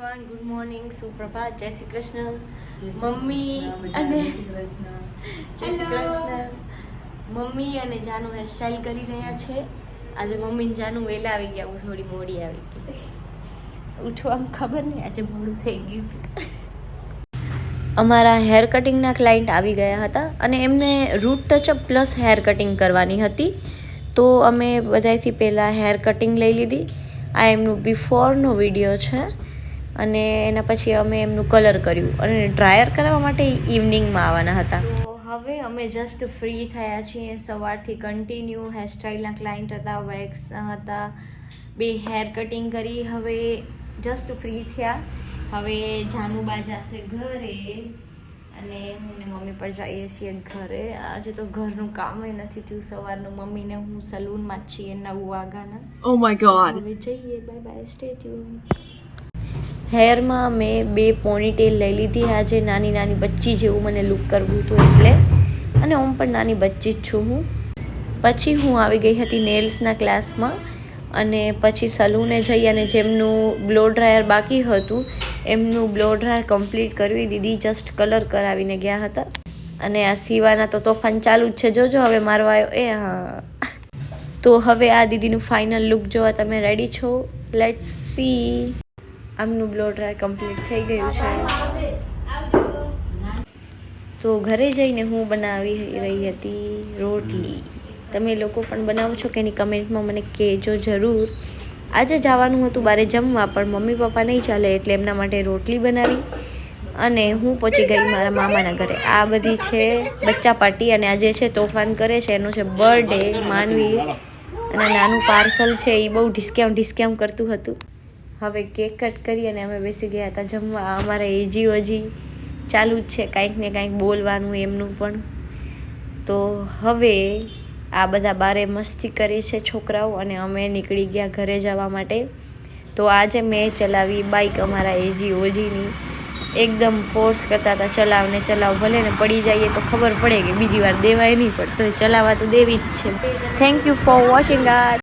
Everyone good morning સુપ્રભાત જય Shri Krishna mummy અને જય શ્રી કૃષ્ણ. મમ્મી અને જાનુ હેરસ્ટાઈલ કરી રહ્યા છે. આજે મમ્મી ને જાનુ વહેલા આવી ગયા હું થોડી મોડી આવી ગઈ. ઉઠવામાં ખબર નહીં આજે મોડું થઈ ગયું અમારા હેર કટિંગના ક્લાયન્ટ આવી ગયા હતા અને એમને root touch up plus hair cutting કરવાની હતી. તો અમે બધાથી પહેલાં હેર કટિંગ લઈ લીધી. આ એમનું બિફોરનો વીડિયો છે. અને એના પછી અમે એમનું કલર કર્યું અને ડ્રાયર કરાવવા માટે ઇવનિંગમાં આવવાના હતા. તો હવે અમે જસ્ટ ફ્રી થયા છીએ. સવારથી કન્ટિન્યુ હેરસ્ટાઇલના ક્લાયન્ટ હતા વેક્સના હતા બે હેર કટિંગ કરી. હવે જસ્ટ ફ્રી થયા. હવે જાનુબા જશે ઘરે અને હું ને મમ્મી પર જઈએ છીએ ઘરે. આજે તો ઘરનું કામ નથી થયું. સવારનું મમ્મીને હું સલૂનમાં જ છીએ નવ વાગ્યાના. Oh my god. હવે જઈએ. બાય બાય સ્ટે હેરમાં મેં બે પોનીટેલ લઈ લીધી આજે નાની નાની બચ્ચી જેવું મને લુક કરવું હતું એટલે. અને હું પણ નાની બચ્ચી જ છું હું. પછી હું આવી ગઈ હતી નેલ્સના ક્લાસમાં અને પછી સલૂને જઈ અને જેમનું બ્લો ડ્રાયર બાકી હતું, એમનું બ્લો ડ્રાયર કમ્પ્લીટ કરવી દીદી જસ્ટ કલર કરાવીને ગયા હતા. અને આ સીવાના તો તોફાન ચાલુ જ છે. જોજો હવે મારો આવ્યો એ હા. તો હવે આ દીદીનું ફાઇનલ લુક જોવા તમે રેડી છો? લેટ સી આમનું બ્લો ડ્રાય કમ્પ્લીટ થઈ ગયું છે. તો ઘરે જઈને હું બનાવી રહી હતી રોટલી. તમે લોકો પણ બનાવો છો કે એની કમેન્ટમાં મને કહેજો જરૂર. આજે જવાનું હતું બારે જમવા, પણ મમ્મી પપ્પા નહીં ચાલે એટલે એમના માટે રોટલી બનાવી અને હું પહોંચી ગઈ મારા મામાના ઘરે. આ બધી છે બચ્ચા પાર્ટી અને આજે છે તોફાન કરે છે, એનો છે બર્થડે માનવી. અને નાનું પાર્સલ છે એ બહુ ડિસ્કાઉન્ટ ડિસ્કાઉન્ટ કરતું હતું. હવે કેક કટ કરી અને અમે બેસી ગયા હતા જમવા. અમારે એજી ઓજી ચાલુ જ છે, કાંઈક ને કાંઈક બોલવાનું એમનું પણ. તો હવે આ બધા બારે મસ્તી કરે છે છોકરાઓ અને અમે નીકળી ગયા ઘરે જવા માટે. તો આજે મેં ચલાવી બાઈક અમારા એજી ઓજીની એકદમ ફોર્સ કરતા હતા, ચલાવ ને ચલાવ, ભલે ને પડી જઈએ તો ખબર પડે કે બીજી વાર દેવાય નહીં, પણ તો ચલાવવા તો દેવી જ છે. થેન્ક યુ ફોર વોચિંગ આ